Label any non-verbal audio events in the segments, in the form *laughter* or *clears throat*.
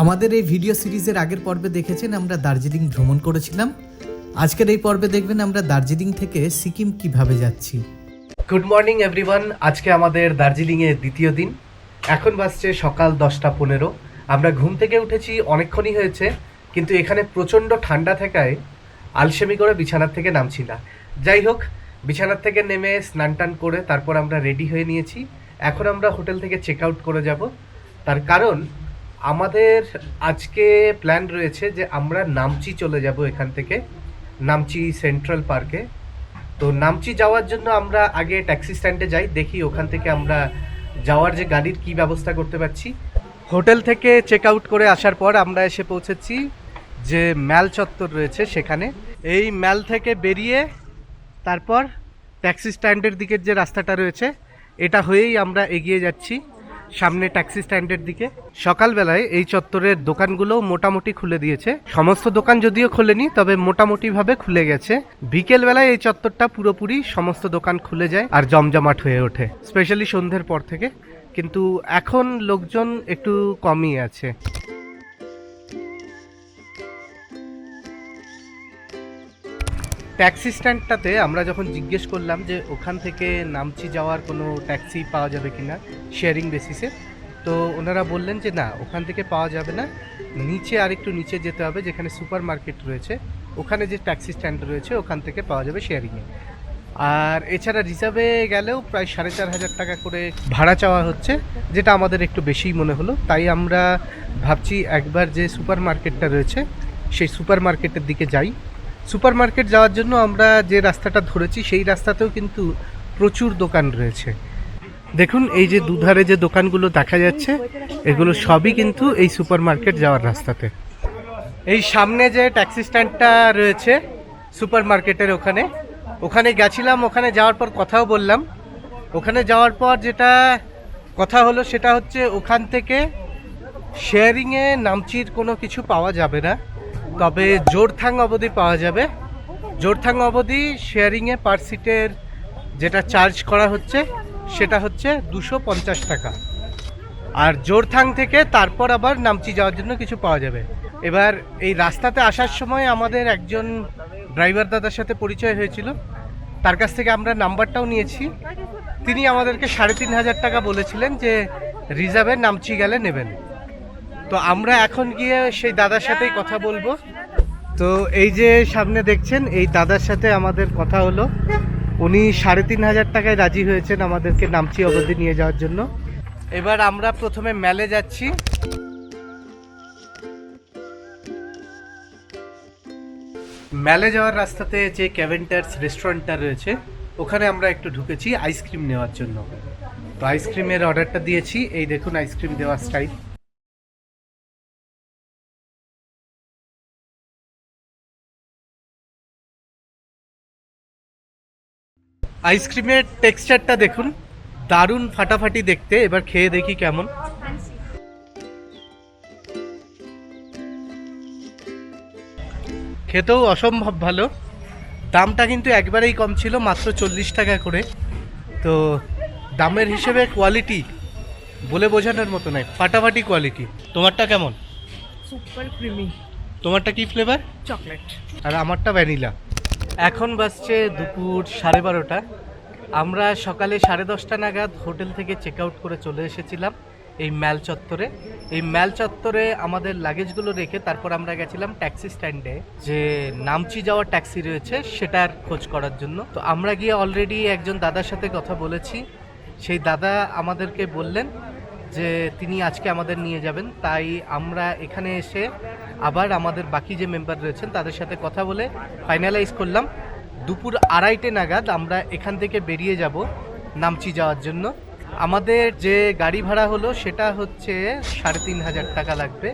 আমাদের এই ভিডিও সিরিজের আগের পর্বে দেখেছেন, আমরা দার্জিলিং ভ্রমণ করেছিলাম। আজকের এই পর্বে দেখবেন আমরা দার্জিলিং থেকে সিকিম কীভাবে যাচ্ছি। গুড মর্নিং এভরিওয়ান আজকে আমাদের দার্জিলিংয়ের দ্বিতীয় দিন। এখন বাজছে সকাল দশটা পনেরো। আমরা ঘুম থেকে উঠেছি, অনেকক্ষণই হয়েছে, কিন্তু এখানে প্রচণ্ড ঠান্ডা থাকায় আলসেমি করে বিছানার থেকে নামছি না যাই হোক, বিছানার থেকে নেমে স্নান টান করে তারপর আমরা রেডি হয়ে নিয়েছি। এখন আমরা হোটেল থেকে চেক আউট করে যাব। তার কারণ আমাদের আজকে প্ল্যান রয়েছে যে আমরা নামচি চলে যাব এখান থেকে, নামচি সেন্ট্রাল পার্কে তো নামচি যাওয়ার জন্য আমরা আগে ট্যাক্সি স্ট্যান্ডে যাই, দেখি ওখান থেকে আমরা যাওয়ার যে গাড়ির কি ব্যবস্থা করতে পারছি। হোটেল থেকে চেক আউট করে আসার পর আমরা এসে পৌঁছেছি যে ম্যাল চত্বর রয়েছে সেখানে। এই ম্যাল থেকে বেরিয়ে তারপর ট্যাক্সি স্ট্যান্ডের দিকের যে রাস্তাটা রয়েছে, এটা হয়েই আমরা এগিয়ে যাচ্ছি। সামনে ট্যাক্সি স্ট্যান্ডের দিকে। সকালবেলায় এই চত্বরের দোকানগুলো মোটামুটি খুলে দিয়েছে। সমস্ত দোকান যদিও খোলেনি, তবে মোটামুটিভাবে খুলে গেছে। বিকেলবেলায় এই চত্বরটা পুরোপুরি সমস্ত দোকান খুলে যায় আর জমজমাট হয়ে ওঠে, স্পেশালি সন্ধ্যের পর থেকে। কিন্তু এখন লোকজন একটু কমই আছে। ট্যাক্সি স্ট্যান্ডটাতে আমরা যখন জিজ্ঞেস করলাম যে ওখান থেকে নামচি যাওয়ার কোনো ট্যাক্সি পাওয়া যাবে কিনা শেয়ারিং বেসিসে তো ওনারা বললেন যে না, ওখান থেকে পাওয়া যাবে না। নিচে আরেকটু নিচে যেতে হবে, যেখানে সুপার মার্কেট রয়েছে, ওখানে যে ট্যাক্সি স্ট্যান্ড রয়েছে, ওখান থেকে পাওয়া যাবে শেয়ারিংয়ে আর এছাড়া রিজার্ভে গেলেও প্রায় সাড়ে চার হাজার টাকা করে ভাড়া চাওয়া হচ্ছে, যেটা আমাদের একটু বেশিই মনে হলো। তাই আমরা ভাবছি একবার যে সুপার মার্কেটটা রয়েছে, সেই সুপার মার্কেটের দিকে যাই। সুপার মার্কেট যাওয়ার জন্য আমরা যে রাস্তাটা ধরেছি, সেই রাস্তাতেও কিন্তু প্রচুর দোকান রয়েছে। দেখুন, এই যে দুধারে যে দোকানগুলো দেখা যাচ্ছে, এগুলো সবই কিন্তু এই সুপার মার্কেট যাওয়ার রাস্তাতে। এই সামনে যে ট্যাক্সি স্ট্যান্ডটা রয়েছে সুপার মার্কেটের ওখানে ওখানে গেছিলাম, ওখানে যাওয়ার পর কথাও বললাম। ওখানে যাওয়ার পর যেটা কথা হলো, সেটা হচ্ছে ওখান থেকে শেয়ারিংয়ে নামচির কোনো কিছু পাওয়া যাবে না। তবে জোরথাং অবধি পাওয়া যাবে। জোরথাং অবধি শেয়ারিংয়ে পার সিটের যেটা চার্জ করা হচ্ছে, সেটা হচ্ছে দুশো পঞ্চাশ টাকা। আর জোরথাং থেকে তারপর আবার নামচি যাওয়ার জন্য কিছু পাওয়া যাবে। এবার এই রাস্তাতে আসার সময় আমাদের একজন ড্রাইভার দাদার সাথে পরিচয় হয়েছিল। তার কাছ থেকে আমরা নাম্বারটাও নিয়েছি। তিনি আমাদেরকে সাড়ে তিন হাজার টাকা বলেছিলেন যে রিজার্ভে নামচি গেলে নেবেন। তো আমরা এখন গিয়ে সেই দাদার সাথেই কথা বলব। তো এই যে সামনে দেখছেন, এই দাদার সাথে আমাদের কথা হলো। উনি সাড়ে তিন হাজার টাকায় রাজি হয়েছেন আমাদেরকে নামচি অবধি নিয়ে যাওয়ার জন্য। এবার আমরা প্রথমে মেলে যাচ্ছি। মেলে যাওয়ার রাস্তাতে যে ক্যাভেন্টার্স রেস্টুরেন্টটা রয়েছে, ওখানে আমরা একটু ঢুকেছি আইসক্রিম নেওয়ার জন্য। তো আইসক্রিমের অর্ডারটা দিয়েছি। এই দেখুন, আইসক্রিম দেওয়ার স্টাইল। আইসক্রিমের টেক্সচারটা দেখুন। দারুণ ফাটাফাটি দেখতে। এবার খেয়ে দেখি কেমন। খেতেও অসম্ভব ভালো। দামটা কিন্তু একবারেই কম ছিল মাত্র চল্লিশ টাকা করে। তো দামের হিসেবে কোয়ালিটি বলে বোঝানোর মতো নয় ফাটাফাটি কোয়ালিটি তোমারটা কেমন? সুপার ক্রিমি তোমারটা কি ফ্লেভার চকলেট আর আমারটা ভ্যানিলা এখন বাজছে দুপুর সাড়ে বারোটা। আমরা সকালে সাড়ে দশটা নাগাদ হোটেল থেকে চেক আউট করে চলে এসেছিলাম এই ম্যাল চত্বরে। এই ম্যাল চত্বরে আমাদের লাগেজগুলো রেখে তারপর আমরা গেছিলাম ট্যাক্সি স্ট্যান্ডে, যে নামচি যাওয়ার ট্যাক্সি রয়েছে সেটার খোঁজ করার জন্য। তো আমরা গিয়ে অলরেডি একজন দাদার সাথে কথা বলেছি। সেই দাদা আমাদেরকে বললেন যে তিনি আজকে আমাদের নিয়ে যাবেন, তাই আমরা এখানে এসে আবার আমাদের বাকি যে মেম্বার রয়েছেন, তাদের সাথে কথা বলে ফাইনালাইজ করলাম। দুপুর আড়াইটে নাগাদ আমরা এখান থেকে বেরিয়ে যাব নামচি যাওয়ার জন্য। আমাদের যে গাড়ি ভাড়া হলো, সেটা হচ্ছে সাড়ে তিন হাজার টাকা লাগবে।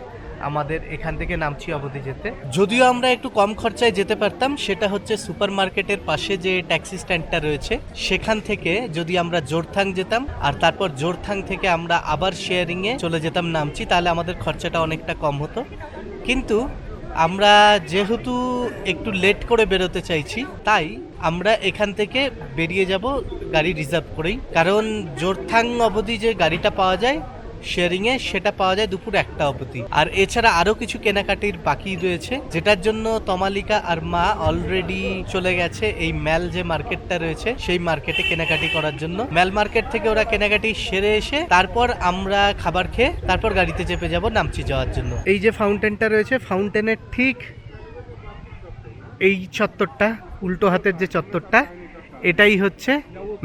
আমাদের এখান থেকে নামছি অবধি যেতে। যদিও আমরা একটু কম খরচায় যেতে পারতাম, সেটা হচ্ছে সুপার মার্কেটের পাশে যে ট্যাক্সি স্ট্যান্ডটা রয়েছে, সেখান থেকে যদি আমরা জোরথাং যেতাম, আর তারপর জোরথাং থেকে আমরা আবার শেয়ারিংয়ে চলে যেতাম, নামছি, তাহলে আমাদের খরচাটা অনেকটা কম হতো। কিন্তু আমরা যেহেতু একটু লেট করে বেরোতে চাইছি, তাই আমরা এখান থেকে বেরিয়ে যাব গাড়ি রিজার্ভ করেই। কারণ জোরথাং অবধি যে গাড়িটা পাওয়া যায় শেয়ারিংয়ে সেটা পাওয়া যায় দুপুর একটা অবধি। আর এছাড়া আরও কিছু কেনাকাটির বাকি রয়েছে, যেটার জন্য তমালিকা আর মা অলরেডি চলে গেছে এই ম্যাল যে মার্কেটটা রয়েছে, সেই মার্কেটে কেনাকাটি করার জন্য। ম্যাল মার্কেট থেকে ওরা কেনাকাটি সেরে এসে তারপর আমরা খাবার খেয়ে তারপর গাড়িতে চেপে যাব নামচি যাওয়ার জন্য। এই যে ফাউন্টেনটা রয়েছে ফাউন্টেনের ঠিক এই চত্বরটা, উল্টো হাতের যে চত্বরটা এটাই হচ্ছে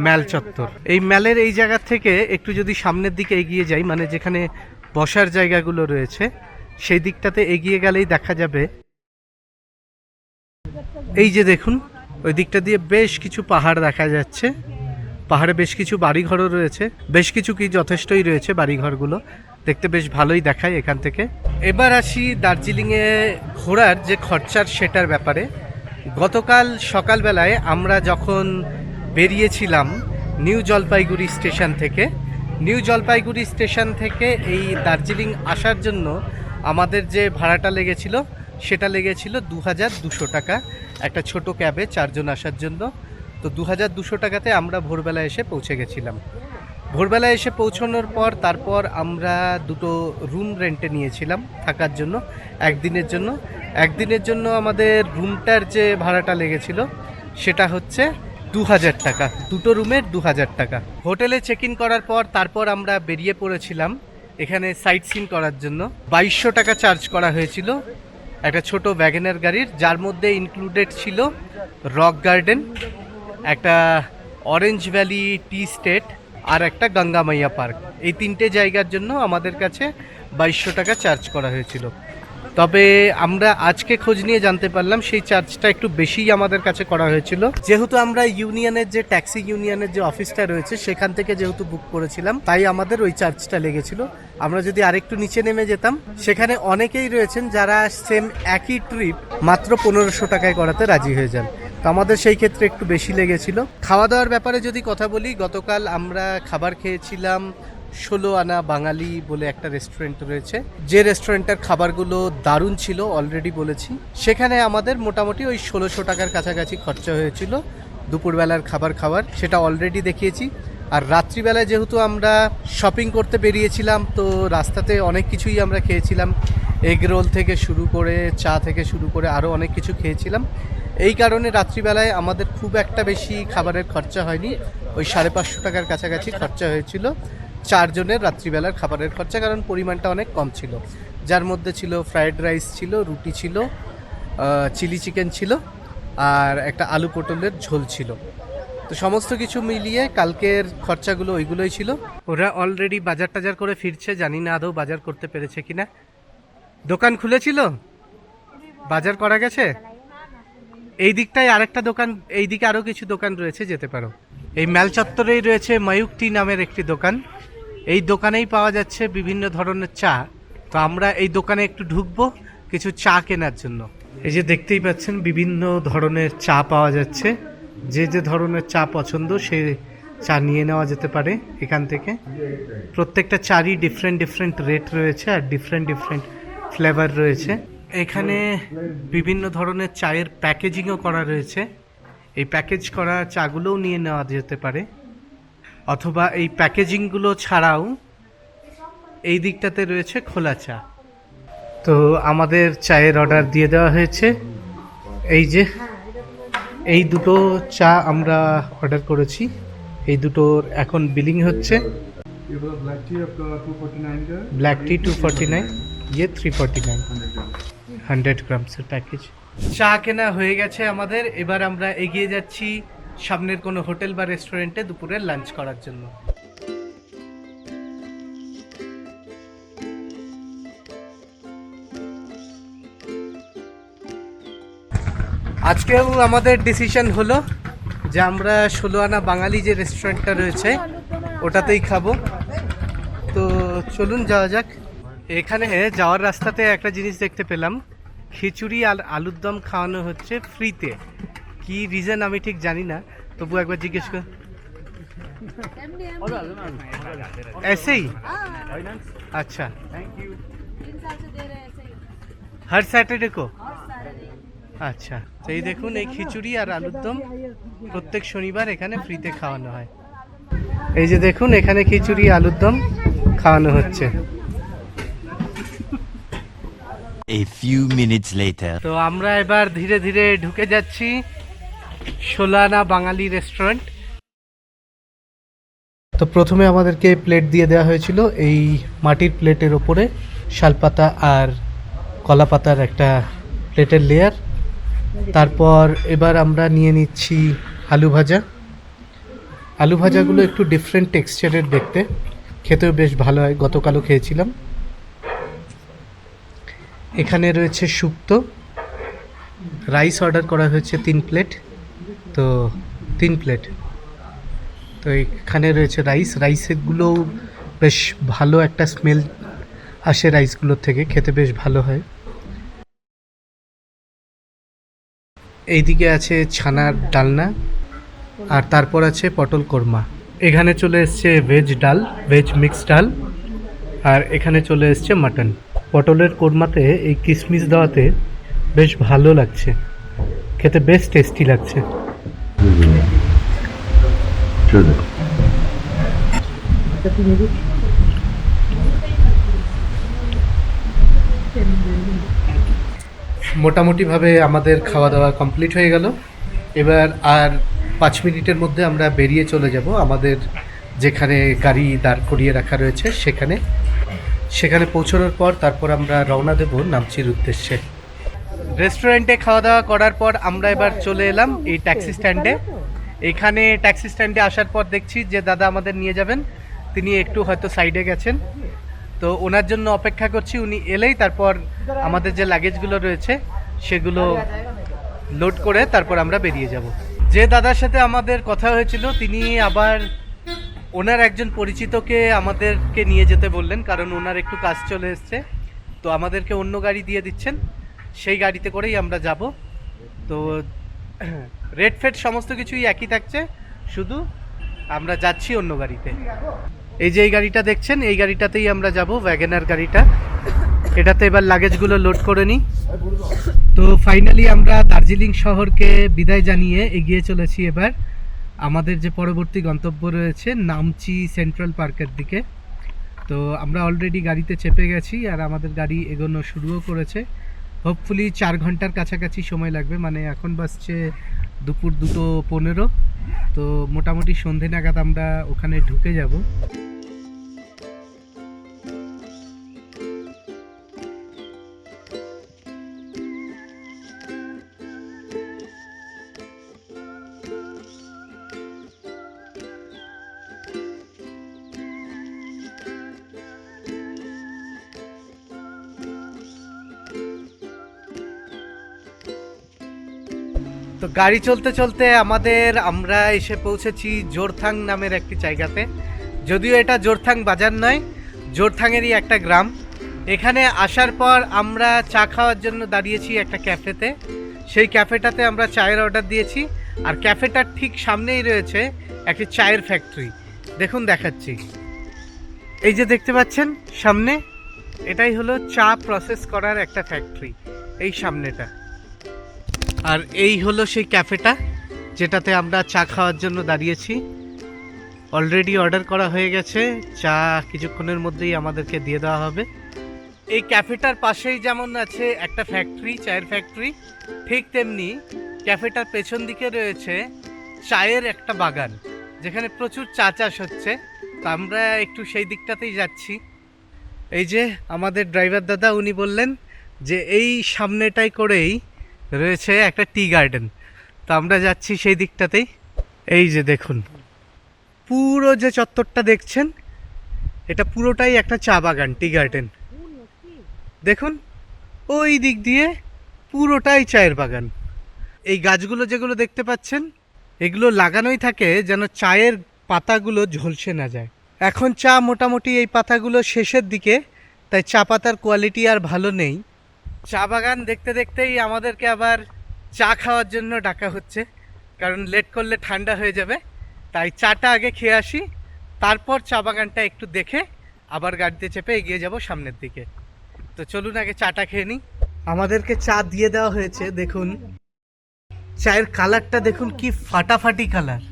ম্যাল চত্বর। এই ম্যালের এই জায়গা থেকে একটু যদি সামনের দিকে এগিয়ে যাই মানে যেখানে বসার জায়গাগুলো রয়েছে, সেই দিকটাতে এগিয়ে গেলেই দেখা যাবে। এই যে দেখুন, ওই দিকটা দিয়ে বেশ কিছু পাহাড় দেখা যাচ্ছে। পাহাড়ে বেশ কিছু বাড়িঘরও রয়েছে। বেশ কিছু কি যথেষ্টই রয়েছে বাড়িঘরগুলো। দেখতে বেশ ভালোই দেখায় এখান থেকে। এবার আসি দার্জিলিংয়ে ঘোরার যে খরচার সেটার ব্যাপারে। গতকাল সকালবেলায় আমরা যখন বেরিয়েছিলাম নিউ জলপাইগুড়ি স্টেশন থেকে, নিউ জলপাইগুড়ি স্টেশন থেকে এই দার্জিলিং আসার জন্য আমাদের যে ভাড়াটা লেগেছিল, সেটা লেগেছিল দু হাজার দুশো টাকা। একটা ছোট ক্যাবে চারজন আসার জন্য। তো দু হাজার দুশো টাকাতে আমরা ভোরবেলা এসে পৌঁছে গেছিলাম। ভোরবেলা এসে পৌঁছানোর পর তারপর আমরা দুটো রুম রেন্টে নিয়েছিলাম থাকার জন্য, একদিনের জন্য। একদিনের জন্য আমাদের রুমটার যে ভাড়াটা লেগেছিল, সেটা হচ্ছে দু হাজার টাকা। দুটো রুমের দু হাজার টাকা। হোটেলে চেক ইন করার পর তারপর আমরা বেরিয়ে পড়েছিলাম এখানে সাইট সিন করার জন্য। বাইশশো টাকা চার্জ করা হয়েছিল একটা ছোট ওয়াগনার গাড়ির, যার মধ্যে ইনক্লুডেড ছিল রক গার্ডেন একটা অরেঞ্জ ভ্যালি টি স্টেট আর একটা গঙ্গা মাইয়া পার্ক। এই তিনটে জায়গার জন্য আমাদের কাছে বাইশশো টাকা চার্জ করা হয়েছিল। তবে আমরা আজকে খোঁজ নিয়ে জানতে পারলাম সেই চার্জটা একটু বেশিই আমাদের কাছে করা হয়েছিল। যেহেতু আমরা ইউনিয়নের যে ট্যাক্সি ইউনিয়নের যে অফিসটা রয়েছে, সেখান থেকে যেহেতু বুক করেছিলাম, তাই আমাদের ওই চার্জটা লেগেছিল। আমরা যদি আরেকটু নিচে নেমে যেতাম, সেখানে অনেকেই রয়েছেন যারা সেম একই ট্রিপ মাত্র পনেরোশো টাকায় করাতে রাজি হয়ে যান। তো আমাদের সেই ক্ষেত্রে একটু বেশি লেগেছিল। খাওয়া দাওয়ার ব্যাপারে যদি কথা বলি, গতকাল আমরা খাবার খেয়েছিলাম ষোলো আনা বাঙালি বলে একটা রেস্টুরেন্ট রয়েছে। যে রেস্টুরেন্টের খাবারগুলো দারুণ ছিল অলরেডি বলেছি। সেখানে আমাদের মোটামুটি ওই ষোলোশো টাকার কাছাকাছি খরচা হয়েছিল দুপুরবেলার খাবার খাবার সেটা অলরেডি দেখিয়েছি। আর রাত্রিবেলায় যেহেতু আমরা শপিং করতে বেরিয়েছিলাম, তো রাস্তাতে অনেক কিছুই আমরা খেয়েছিলাম। এগ রোল থেকে শুরু করে, চা থেকে শুরু করে আরও অনেক কিছু খেয়েছিলাম। এই কারণে রাত্রিবেলায় আমাদের খুব একটা বেশি খাবারের খরচা হয়নি। ওই সাড়ে পাঁচশো টাকার কাছাকাছি খরচা হয়েছিল চারজনের রাত্রিবেলার খাবারের খরচা, কারণ পরিমাণটা অনেক কম ছিল। যার মধ্যে ছিল ফ্রায়েড রাইস ছিল, রুটি ছিল চিলি চিকেন ছিল আর একটা আলু পটলের ঝোল ছিল। তো সমস্ত কিছু মিলিয়ে কালকের খরচাগুলো ওইগুলোই ছিল। ওরা অলরেডি বাজার টাজার করে ফিরছে, জানি না আদৌ বাজার করতে পেরেছে কিনা। দোকান খুলেছিল? বাজার করা গেছে? এই দিকটায় আরেকটা দোকান, এই দিকে আরও কিছু দোকান রয়েছে, যেতে পারো। এই ম্যাল চত্বরেই রয়েছে ময়ূক টি নামের একটি দোকান। এই দোকানেই পাওয়া যাচ্ছে বিভিন্ন ধরনের চা। তো আমরা এই দোকানে একটু ঢুকবো, কিছু চা কেনার জন্য। এই যে দেখতেই পাচ্ছেন, বিভিন্ন ধরনের চা পাওয়া যাচ্ছে। যে যে ধরনের চা পছন্দ, সে চা নিয়ে নেওয়া যেতে পারে এখান থেকে। প্রত্যেকটা চারই ডিফারেন্ট ডিফারেন্ট রেট রয়েছে আর ডিফারেন্ট ডিফারেন্ট ফ্লেভার রয়েছে। এখানে বিভিন্ন ধরনের চায়ের প্যাকেজিংও করা রয়েছে। এই প্যাকেজ করা চাগুলোও নিয়ে নেওয়া যেতে পারে। অথবা এই প্যাকেজিংগুলো ছাড়াও এই দিকটাতে রয়েছে খোলা চা। তো আমাদের চায়ের অর্ডার দিয়ে দেওয়া হয়েছে। এই যে এই দুটো চা আমরা অর্ডার করেছি। এই দুটোর এখন বিলিং হচ্ছে। Black tea two forty nine ইয়ে থ্রি ফর্টি নাইন হান্ড্রেড গ্রামসের প্যাকেজ। চা কেনা হয়ে গেছে আমাদের। এবার আমরা এগিয়ে যাচ্ছি সামনের কোনো হোটেল বা রেস্টুরেন্টে দুপুরের লাঞ্চ করার জন্য। আজকেও আমাদের ডিসিশন হলো যে আমরা ষোলো আনা বাঙালি যে রেস্টুরেন্টটা রয়েছে, ওটাতেই খাব। তো চলুন যাওয়া যাক। এখানে যাওয়ার রাস্তাতে একটা জিনিস দেখতে পেলাম। খিচুড়ি আর আলুর দম খাওয়ানো হচ্ছে ফ্রিতে কি রিজন আমি ঠিক জানি না তবু একবার জিজ্ঞেস কর ऐसे ही अच्छा हर सैटरडे को আচ্ছা তো এই দেখুন এই খিচুড়ি আর আলুর দম প্রত্যেক শনিবার এখানে ফ্রিতে খাওয়ানো হয় এই যে দেখুন এখানে খিচুড়ি আলুর দম খাওয়ানো হচ্ছে A few minutes later. তো আমরা এবার ধীরে ধীরে ঢুকে যাচ্ছি সোলানা বাঙালি রেস্টুরেন্ট তো প্রথমে আমাদেরকে প্লেট দিয়ে দেওয়া হয়েছিল এই মাটির প্লেটের ওপরে শালপাতা আর কলা পাতার একটা প্লেটের লেয়ার তারপর এবার আমরা নিয়ে নিচ্ছি আলু ভাজা। আলু ভাজাগুলো একটু ডিফারেন্ট টেক্সচারের দেখতে। খেতেও বেশ ভালো হয়, গতকালও খেয়েছিলাম। এখানে রয়েছে শুক্তো। রাইস অর্ডার করা হয়েছে তিন প্লেট। তো তিন প্লেট। তো এখানে রয়েছে রাইস। রাইসেরগুলো বেশ ভালো একটা স্মেল আসে রাইসগুলোর থেকে। খেতে বেশ ভালো হয়। এইদিকে আছে ছানার ডালনা। আর তারপর আছে পটল কোরমা। এখানে চলে এসছে ভেজ ডাল, ভেজ মিক্স ডাল। আর এখানে চলে এসছে মাটন। পটলের কোরমাতে এই কিশমিশ দেওয়াতে বেশ ভালো লাগছে। খেতে বেশ টেস্টি লাগছে। মোটামুটিভাবে আমাদের খাওয়া দাওয়া কমপ্লিট হয়ে গেল। এবার আর পাঁচ মিনিটের মধ্যে আমরা বেরিয়ে চলে যাব। আমাদের যেখানে গাড়ি দাঁড় করিয়ে রাখা রয়েছে, সেখানে সেখানে পৌঁছানোর পর তারপর আমরা রওনা দেব নামচির উদ্দেশ্যে। রেস্টুরেন্টে খাওয়া দাওয়া করার পর আমরা এবার চলে এলাম এই ট্যাক্সি স্ট্যান্ডে। এখানে ট্যাক্সি স্ট্যান্ডে আসার পর দেখছি যে দাদা আমাদের নিয়ে যাবেন। তিনি একটু হয়তো সাইডে গেছেন। তো ওনার জন্য অপেক্ষা করছি, উনি এলেই তারপর আমাদের যে লাগেজগুলো রয়েছে সেগুলো লোড করে তারপর আমরা বেরিয়ে যাব। যে দাদার সাথে আমাদের কথা হয়েছিল, তিনি আবার ওনার একজন পরিচিতকে আমাদেরকে নিয়ে যেতে বললেন, কারণ ওনার একটু কাজ চলে এসছে। তো আমাদেরকে অন্য গাড়ি দিয়ে দিচ্ছেন, সেই গাড়িতে করেই আমরা যাব। তো *clears throat* রেড ফেড সমস্ত কিছুই একই থাকছে, শুধু আমরা যাচ্ছি অন্য গাড়িতে। এই যে এই গাড়িটা দেখছেন, এই গাড়িটাতেই আমরা যাব ওয়াগনার গাড়িটা। এটাতে এবার লাগেজগুলো লোড করে নিই। তো ফাইনালি আমরা দার্জিলিং শহরকে বিদায় জানিয়ে এগিয়ে চলেছি এবার। আমাদের যে পরবর্তী গন্তব্য রয়েছে নামচি সেন্ট্রাল পার্কের দিকে। তো আমরা অলরেডি গাড়িতে চেপে গেছি আর আমাদের গাড়ি এগোনো শুরুও করেছে। হোপফুলি চার ঘণ্টার কাছাকাছি সময় লাগবে মানে এখন বাসছে দুপুর দুটো পনেরো। তো মোটামুটি সন্ধে নাগাদ আমরা ওখানে ঢুকে যাব। তো গাড়ি চলতে চলতে আমাদের, আমরা এসে পৌঁছেছি জোরথাং নামের একটি জায়গাতে। যদিও এটা জোরথাং বাজার নয়, জোরথাংয়েরই একটা গ্রাম। এখানে আসার পর আমরা চা খাওয়ার জন্য দাঁড়িয়েছি একটা ক্যাফেতে। সেই ক্যাফেটাতে আমরা চায়ের অর্ডার দিয়েছি, আর ক্যাফেটার ঠিক সামনেই রয়েছে একটি চায়ের ফ্যাক্টরি। দেখুন, দেখাচ্ছি। এই যে দেখতে পাচ্ছেন, সামনে এটাই হলো চা প্রসেস করার একটা ফ্যাক্টরি, এই সামনেটা। আর এই হলো সেই ক্যাফেটা, যেটাতে আমরা চা খাওয়ার জন্য দাঁড়িয়েছি। অলরেডি অর্ডার করা হয়ে গেছে, চা কিছুক্ষণের মধ্যেই আমাদেরকে দিয়ে দেওয়া হবে। এই ক্যাফেটার পাশেই যেমন আছে একটা ফ্যাক্টরি চায়ের ফ্যাক্টরি ঠিক তেমনি ক্যাফেটার পেছন দিকে রয়েছে চায়ের একটা বাগান, যেখানে প্রচুর চা চাষ হচ্ছে। তা আমরা একটু সেই দিকটাতেই যাচ্ছি। এই যে আমাদের ড্রাইভার দাদা, উনি বললেন যে এই সামনেটাই করেই রয়েছে একটা টি গার্ডেন। তো আমরা যাচ্ছি সেই দিকটাতেই। এই যে দেখুন, পুরো যে চত্বরটা দেখছেন, এটা পুরোটাই একটা চা বাগান, টি গার্ডেন। দেখুন, ওই দিক দিয়ে পুরোটাই চায়ের বাগান। এই গাছগুলো যেগুলো দেখতে পাচ্ছেন, এগুলো লাগানোই থাকে যেন চায়ের পাতাগুলো ঝলসে না যায়। এখন চা মোটামুটি এই পাতাগুলো শেষের দিকে, তাই চা পাতার কোয়ালিটি আর ভালো নেই। চা বাগান দেখতে দেখতেই আমাদেরকে আবার চা খাওয়ার জন্য ডাকা হচ্ছে। কারণ লেট করলে ঠান্ডা হয়ে যাবে। তাই চাটা আগে খেয়ে আসি, তারপর চা বাগানটা একটু দেখে আবার গাড়িতে চেপে এগিয়ে যাব সামনের দিকে। তো চলুন আগে চাটা খেয়ে নিই। আমাদেরকে চা দিয়ে দেওয়া হয়েছে, দেখুন। চায়ের কালারটা দেখুন কি ফাটাফাটি কালার।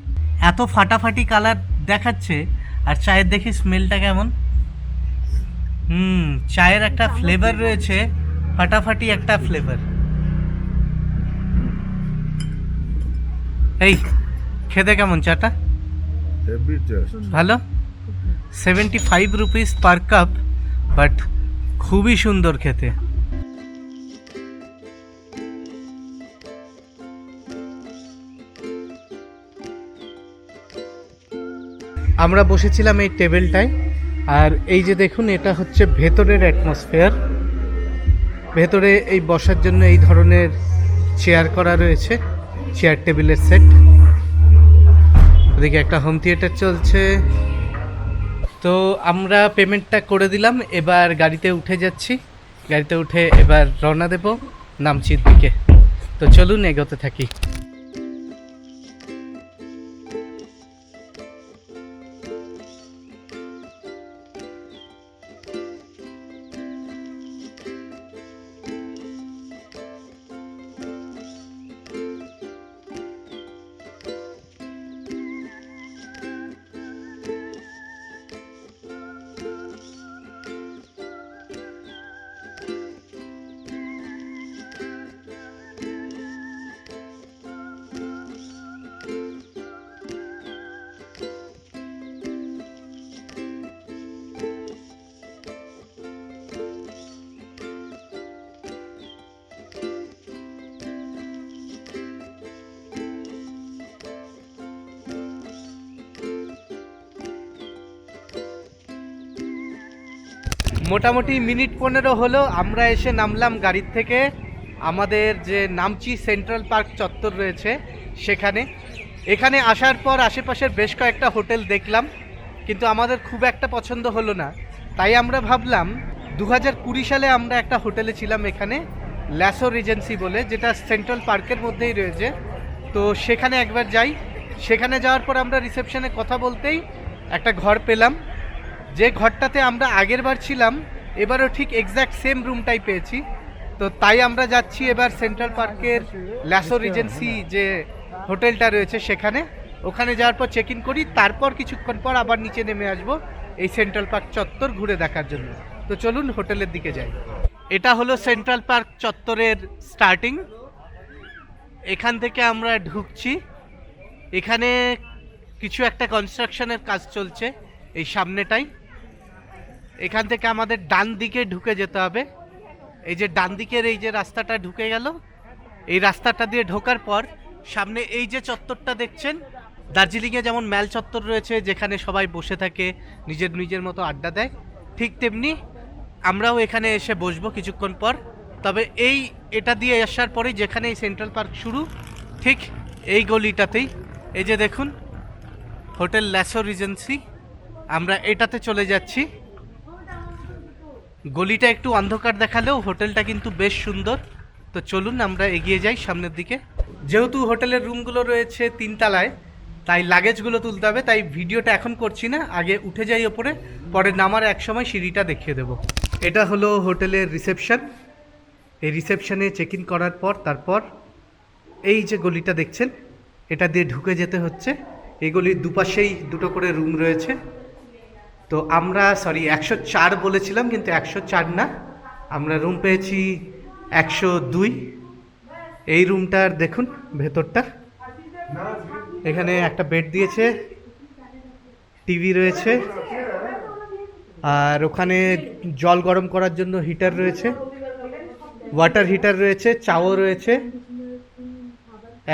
এত ফাটাফাটি কালার দেখাচ্ছে, আর চায়ের দেখি স্মেলটা কেমন। হুম, চায়ের একটা ফ্লেভার রয়েছে। ফাটাফাটি একটা ফ্লেভার এই খেতে কেমন চাটা? ভালো? Seventy five rupees per cup but খুবই সুন্দর খেতে। আমরা বসেছিলাম এই টেবিলটায় আর এই যে দেখুন এটা হচ্ছে ভেতরের অ্যাটমসফেয়ার ভেতরে এই বসার জন্য এই ধরনের চেয়ার করা রয়েছে চেয়ার টেবিলের সেট ওদিকে একটা হোম থিয়েটার চলছে। তো আমরা পেমেন্টটা করে দিলাম, এবার গাড়িতে উঠে যাচ্ছি। গাড়িতে উঠে এবার রওনা দেব নামচির দিকে। তো চলুন এগোতে থাকি। মোটামুটি মিনিট পনেরো হলো, আমরা এসে নামলাম গাড়ির থেকে। আমাদের যে নামচি সেন্ট্রাল পার্ক চত্বর রয়েছে সেখানে। এখানে আসার পর আশেপাশের বেশ কয়েকটা হোটেল দেখলাম, কিন্তু আমাদের খুব একটা পছন্দ হলো না। তাই আমরা ভাবলাম দু হাজার কুড়ি সালে আমরা একটা হোটেলে ছিলাম এখানে, ল্যাসো রিজেন্সি বলে, যেটা সেন্ট্রাল পার্কের মধ্যেই রয়েছে। তো সেখানে একবার যাই। সেখানে যাওয়ার পর আমরা রিসেপশনে কথা বলতেই একটা ঘর পেলাম। যে ঘরটাতে আমরা আগের বার ছিলাম, এবারও ঠিক এক্স্যাক্ট সেম রুমটাই পেয়েছি। তো তাই আমরা যাচ্ছি এবার সেন্ট্রাল পার্কের ল্যাসো রিজেন্সি যে হোটেলটা রয়েছে সেখানে। ওখানে যাওয়ার পর চেক ইন করি, তারপর কিছুক্ষণ পর আবার নিচে নেমে আসব এই সেন্ট্রাল পার্ক চত্বর ঘুরে দেখার জন্য। তো চলুন হোটেলের দিকে যাই। এটা হলো সেন্ট্রাল পার্ক চত্বরের স্টার্টিং এখান থেকে আমরা ঢুকছি। এখানে কিছু একটা কনস্ট্রাকশনের কাজ চলছে এই সামনেটাই। এখান থেকে আমাদের ডান দিকে ঢুকে যেতে হবে। এই যে ডান দিকের এই যে রাস্তাটা ঢুকে গেল, এই রাস্তাটা দিয়ে ঢোকার পর সামনে এই যে চত্বরটা দেখছেন, দার্জিলিংয়ে যেমন ম্যাল চত্বর রয়েছে, যেখানে সবাই বসে থাকে, নিজের নিজের মতো আড্ডা দেয়, ঠিক তেমনি আমরাও এখানে এসে বসবো কিছুক্ষণ পর। তবে এই, এটা দিয়ে আসার পরেই যেখানে এই সেন্ট্রাল পার্ক শুরু, ঠিক এই গলিটাতেই। এই যে দেখুন, হোটেল ল্যাসো রিজেন্সি, আমরা এটাতে চলে যাচ্ছি। গলিটা একটু অন্ধকার দেখালেও হোটেলটা কিন্তু বেশ সুন্দর। তো চলুন আমরা এগিয়ে যাই সামনের দিকে। যেহেতু হোটেলের রুমগুলো রয়েছে তিনতলায়, তাই লাগেজগুলো তুলতে হবে, তাই ভিডিওটা এখন করছি না, আগে উঠে যাই ওপরে, পরে নামার এক সময় সিঁড়িটা দেখিয়ে দেবো। এটা হলো হোটেলের রিসেপশন। এই রিসেপশনে চেক ইন করার পর, তারপর এই যে গলিটা দেখছেন, এটা দিয়ে ঢুকে যেতে হচ্ছে। এই গলির দুপাশেই দুটো করে রুম রয়েছে। তো আমরা সরি একশো চার বলেছিলাম, কিন্তু একশো চার না। আমরা রুম পেয়েছি একশো দুই। এই রুমটার দেখুন, ভেতরটা। এখানে একটা বেড দিয়েছে টিভি রয়েছে, আর ওখানে জল গরম করার জন্য হিটার রয়েছে ওয়াটার হিটার রয়েছে, চাও রয়েছে।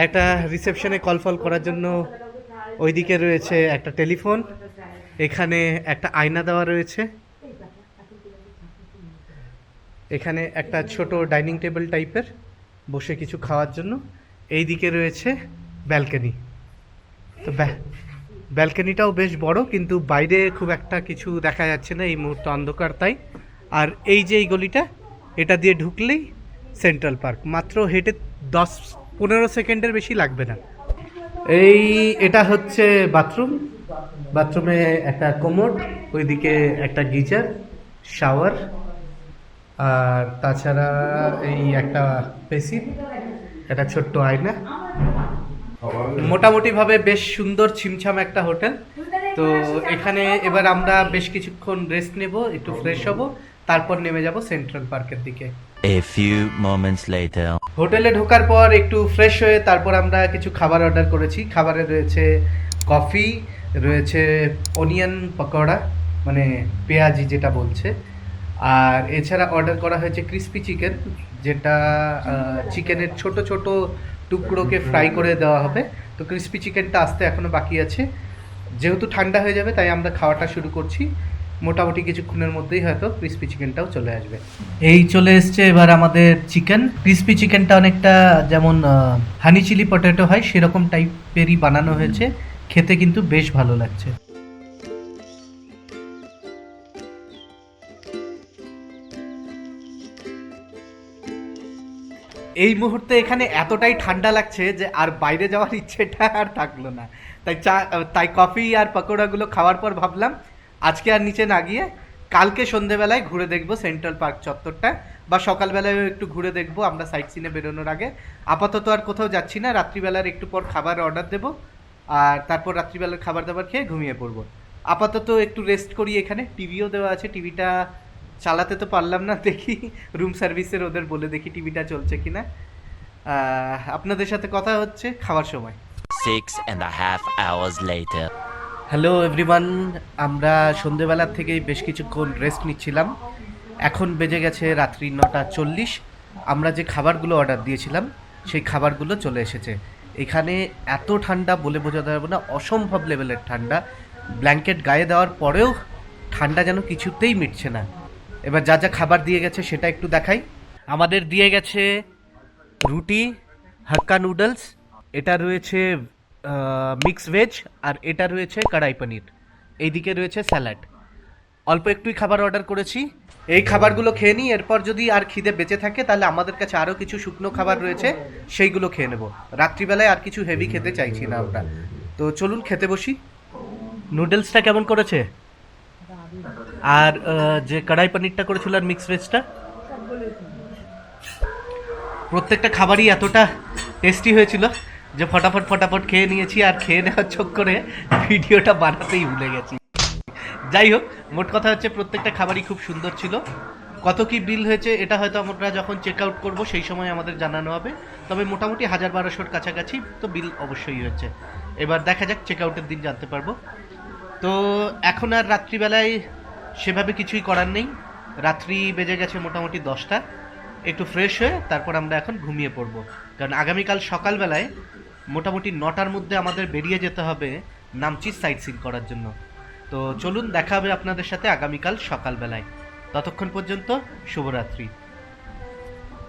একটা রিসেপশনে কল ফল করার জন্য ওইদিকে রয়েছে একটা টেলিফোন এখানে একটা আয়না দেওয়া রয়েছে। এখানে একটা ছোট ডাইনিং টেবিল টাইপের বসে কিছু খাওয়ার জন্য। এই দিকে রয়েছে ব্যালকনি। তো ব্যালকনিটাও বেশ বড়, কিন্তু বাইরে খুব একটা কিছু দেখা যাচ্ছে না, এই মুহূর্তে অন্ধকার তাই। আর এই যে এই গলিটা, এটা দিয়ে ঢুকলেই সেন্ট্রাল পার্ক। মাত্র হেঁটে দশ, পনেরো সেকেন্ডের বেশি লাগবে না। এই, এটা হচ্ছে বাথরুম। বাথরুমে একটা কোমোড ওইদিকে একটা গিজার শাওয়ার আর তাছাড়া এই একটা বেসিন একটা ছোট্ট আয়না। মোটামুটিভাবে বেশ সুন্দর ছিমছাম একটা হোটেল। তো এখানে এবার আমরা বেশ কিছুক্ষণ রেস্ট নেব একটু ফ্রেশ হব তারপর নেমে যাব সেন্ট্রাল পার্কের দিকে। A few moments later. হোটেলে ঢোকার পর একটু ফ্রেশ হয়ে তারপর আমরা কিছু খাবার অর্ডার করেছি। খাবারে রয়েছে কফি রয়েছে অনিয়ন পকোড়া মানে পেঁয়াজি যেটা বলছে। আর এছাড়া অর্ডার করা হয়েছে ক্রিস্পি চিকেন যেটা চিকেনের ছোট ছোট টুকরোকে ফ্রাই করে দেওয়া হবে। তো ক্রিস্পি চিকেনটা আসতে এখনও বাকি আছে। যেহেতু ঠান্ডা হয়ে যাবে, তাই আমরা খাওয়াটা শুরু করছি। মোটামুটি কিছুক্ষণের মধ্যেই হয়তো ক্রিস্পি চিকেনটাও চলে আসবে। এই চলে এসছে এবার আমাদের চিকেন ক্রিস্পি চিকেনটা অনেকটা যেমন হানি চিলি পটেটো হয়, সেরকম টাইপেরই বানানো হয়েছে। খেতে কিন্তু বেশ ভালো লাগছে। এই মুহূর্তে এখানে এতটাই ঠান্ডা লাগছে যে আর বাইরে যাওয়ার ইচ্ছেটা আর থাকল না। তাই চা, তাই কফি আর পকোড়াগুলো খাওয়ার পর ভাবলাম, আজকে আর নিচে না গিয়ে কালকে সন্ধেবেলায় ঘুরে দেখব সেন্ট্রাল পার্ক চত্বরটা, বা সকালবেলায় একটু ঘুরে দেখব আমরা সাইট সিনে বেরোনোর আগে। আপাতত আর কোথাও যাচ্ছি না, রাত্রিবেলার একটু পর খাবার অর্ডার দেবো। আর তারপর রাত্রিবেলার খাবার দাবার খেয়ে ঘুমিয়ে পড়ব। আপাতত একটু রেস্ট করি এখানে। টিভিও দেওয়া আছে। টিভিটা চালাতে তো পারলাম না। দেখি রুম সার্ভিসের ওদের বলে দেখি টিভিটা চলছে কিনা। আপনাদের সাথে কথা হচ্ছে খাওয়ার সময়। And a half hours later. Hello everyone আমরা সন্ধেবেলা থেকেই বেশ কিছুক্ষণ রেস্ট নিচ্ছিলাম। এখন বেজে গেছে রাত্রি নটা চল্লিশ। আমরা যে খাবারগুলো অর্ডার দিয়েছিলাম সেই খাবারগুলো চলে এসেছে। এখানে এত ঠান্ডা বলে বোঝাতে পারব না, অসম্ভব লেভেলের ঠান্ডা। ব্ল্যাঙ্কেট গায়ে দেওয়ার পরেও ঠান্ডা যেন কিছুতেই মিটছে না। এবার যা যা খাবার দিয়ে গেছে সেটা একটু দেখাই। আমাদের দিয়ে গেছে রুটি, হাক্কা নুডলস, এটা রয়েছে মিক্স ভেজ আর এটা রয়েছে কড়াই পনির। এইদিকে রয়েছে স্যালাড। অল্প একটুই খাবার অর্ডার করেছি। এই খাবারগুলো খেয়ে নিই, এরপর যদি আর খিদে বেঁচে থাকে, তাহলে আমাদের কাছে আরও কিছু শুকনো খাবার রয়েছে, সেইগুলো খেয়ে নেব। রাত্রিবেলায় আর কিছু হেভি খেতে চাইছি না আমরা। তো চলুন খেতে বসি। নুডলসটা কেমন করেছে? আর যে কড়াই পনিরটা করেছিল আর মিক্স ভেজটা প্রত্যেকটা খাবারই এতটা টেস্টি হয়েছিল যে ফটাফট ফটাফট খেয়ে নিয়েছি আর খেয়ে নেওয়ার চোখ করে ভিডিওটা বানাতেই ভুলে গেছি। যাই হোক মোট কথা হচ্ছে প্রত্যেকটা খাবারই খুব সুন্দর ছিল। কত কি বিল হয়েছে এটা হয়তো আমরা যখন চেক আউট করব, সেই সময় আমাদের জানানো হবে। তবে মোটামুটি হাজার বারোশোর কাছাকাছি তো বিল অবশ্যই হয়েছে। এবার দেখা যাক চেক আউটের দিন জানতে পারব। তো এখন আর রাত্রিবেলায় সেভাবে কিছুই করার নেই। রাত্রি বেজে গেছে মোটামুটি দশটা। একটু ফ্রেশ হয়ে তারপর আমরা এখন ঘুমিয়ে পড়ব। কারণ আগামীকাল সকালবেলায় মোটামুটি নটার মধ্যে আমাদের বেরিয়ে যেতে হবে নামচি সাইট সিন করার জন্য। তো চলুন দেখা হবে আপনাদের সাথে আগামীকাল সকালবেলায়। ততক্ষণ পর্যন্ত শুভরাত্রি।